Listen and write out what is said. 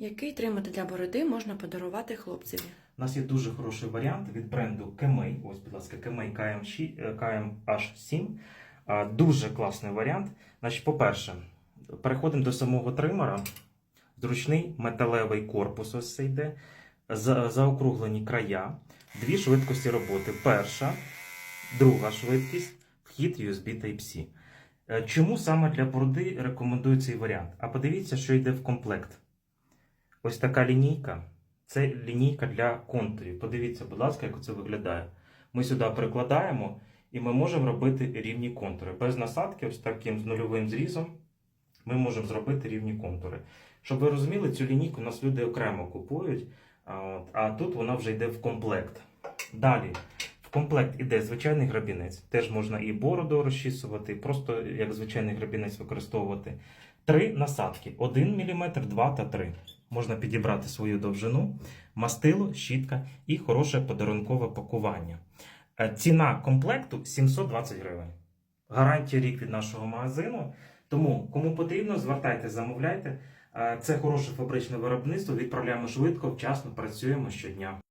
Який тримати для бороди можна подарувати хлопцеві? У нас є дуже хороший варіант від бренду Kemei. Ось, будь ласка, Kemei KM6, е, KMH7. Дуже класний варіант. Значить, по-перше, переходимо до самого тримера. Зручний металевий корпус ось це йде. Заокруглені края. Дві швидкості роботи. Перша, друга швидкість, вхід USB Type-C. Е, Чому саме для бороди рекомендую цей варіант? А подивіться, що йде в комплект. Ось така лінійка. Це лінійка для контурів. Подивіться, будь ласка, як це виглядає. Ми сюди прикладаємо і ми можемо робити рівні контури. Без насадки, ось таким з нульовим зрізом, ми можемо зробити рівні контури. Щоб ви розуміли, цю лінійку у нас люди окремо купують, а, тут вона вже йде в комплект. Далі. В комплект іде звичайний грабінець. Теж можна і бороду розчісувати, просто як звичайний грабінець використовувати. Три насадки: 1 мм, 2 та 3. Можна підібрати свою довжину, мастило, щітка і хороше подарункове пакування. Е, Ціна комплекту 720 гривень. Гарантія рік від нашого магазину. Тому, кому потрібно, звертайте, замовляйте. Е, Це хороше фабричне виробництво. Відправляємо швидко, вчасно працюємо щодня.